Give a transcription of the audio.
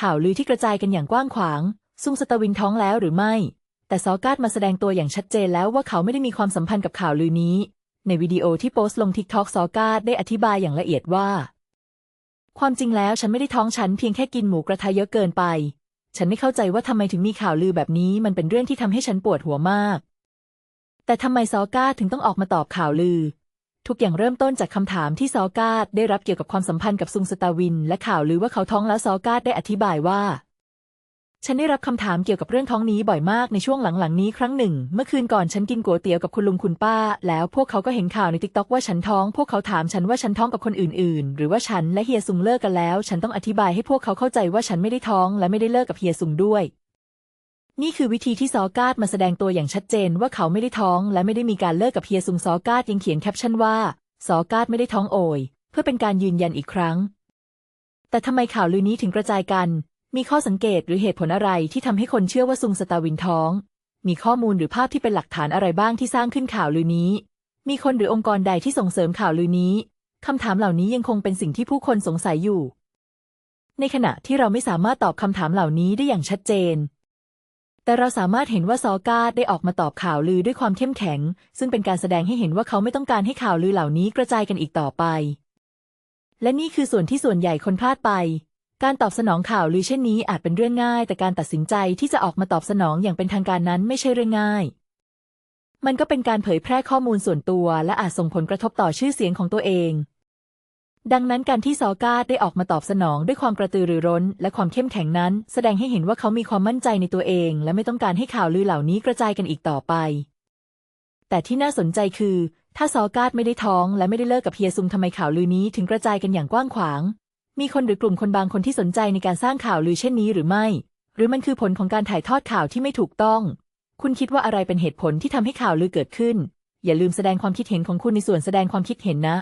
ข่าวลือที่กระจายกันอย่างกว้างขวาง ซุงสตวินท้องแล้วหรือไม่ แต่ซอการ์ดมาแสดงตัวอย่างชัดเจนแล้วว่าเขาไม่ได้มีความสัมพันธ์กับข่าวลือนี้ ในวิดีโอที่โพสต์ลงทิกทอกซอการ์ดได้อธิบายอย่างละเอียดว่า ความจริงแล้วฉันไม่ได้ท้องฉันเพียงแค่กินหมูกระทะเยอะเกินไป ฉันไม่เข้าใจว่าทำไมถึงมีข่าวลือแบบนี้ มันเป็นเรื่องที่ทำให้ฉันปวดหัวมาก แต่ทำไมซอก้าถึงต้องออกมาตอบข่าวลือ ทุกอย่างเริ่มต้นจากคำถามที่ซอก้าได้รับเกี่ยวกับความสัมพันธ์กับซุงสตาวิน และข่าวลือว่าเขาท้องแล้วซอก้าได้อธิบายว่า ฉันได้รับคำถามเกี่ยวกับเรื่องท้องนี้บ่อยมากในช่วงหลังๆนี้ครั้งหนึ่ง เมื่อคืนก่อนฉันกินก๋วยเตี๋ยวกับคุณลุงคุณป้า แล้วพวกเขาก็เห็นข่าวในติ๊กต็อกว่าฉันท้อง พวกเขาถามฉันว่าฉันท้องกับคนอื่นๆ หรือว่าฉันและเฮียซุงเลิกกันแล้ว ฉันต้องอธิบายให้พวกเขาเข้าใจว่าฉันไม่ได้ท้อง และไม่ได้เลิกกับเฮียซุงด้วย นี่คือวิธีที่ซอการ์ดมาแสดงตัวอย่างชัดเจนว่าเขาไม่ได้ท้องและไม่ได้มีการเลิกกับเฮียซุงซอการ์ดยังเขียนแคปชั่นว่าซอการ์ดไม่ได้ท้องโอย เพื่อเป็นการยืนยันอีกครั้ง แต่ทำไมข่าวลือนี้ถึงกระจายกัน มีข้อสังเกตหรือเหตุผลอะไรที่ทำให้คนเชื่อว่าซุงสตาวินท้อง มีข้อมูลหรือภาพที่เป็นหลักฐานอะไรบ้างที่สร้างขึ้นข่าวลือนี้ มีคนหรือองค์กรใดที่ส่งเสริมข่าวลือนี้คำถามเหล่านี้ยังคงเป็นสิ่งที่ผู้คนสงสัยอยู่ ในขณะที่เราไม่สามารถตอบคำถามเหล่านี้ได้อย่างชัดเจน แต่เราสามารถเห็นว่าซอกาดได้ออกมาตอบข่าวลือด้วยความเข้มแข็ง ซึ่งเป็นการแสดงให้เห็นว่าเขาไม่ต้องการให้ข่าวลือเหล่านี้กระจายกันอีกต่อไป และนี่คือส่วนที่ส่วนใหญ่คนพลาดไป การตอบสนองข่าวลือเช่นนี้อาจเป็นเรื่องง่าย แต่การตัดสินใจที่จะออกมาตอบสนองอย่างเป็นทางการนั้นไม่ใช่เรื่องง่าย มันก็เป็นการเผยแพร่ข้อมูลส่วนตัว และอาจส่งผลกระทบต่อชื่อเสียงของตัวเอง ดังนั้นการที่ซอกาได้ออกมาตอบสนองด้วยความกระตือรือร้น และความเข้มแข็งนั้น แสดงให้เห็นว่าเขามีความมั่นใจในตัวเอง และไม่ต้องการให้ข่าวลือเหล่านี้กระจายกันอีกต่อไป แต่ที่น่าสนใจคือ ถ้าซอกาไม่ได้ท้อง และไม่ได้เลิกกับเฮียซุงทำไมข่าวลือนี้ถึงกระจายกันอย่างกว้างขวาง มีคนหรือกลุ่มคนบางคนที่สนใจในการสร้างข่าวลือเช่นนี้หรือไม่ หรือมันคือผลของการถ่ายทอดข่าวที่ไม่ถูกต้อง คุณคิดว่าอะไรเป็นเหตุผลที่ทำให้ข่าวลือเกิดขึ้น อย่าลืมแสดงความคิดเห็นของคุณในส่วนแสดงความคิดเห็นนะ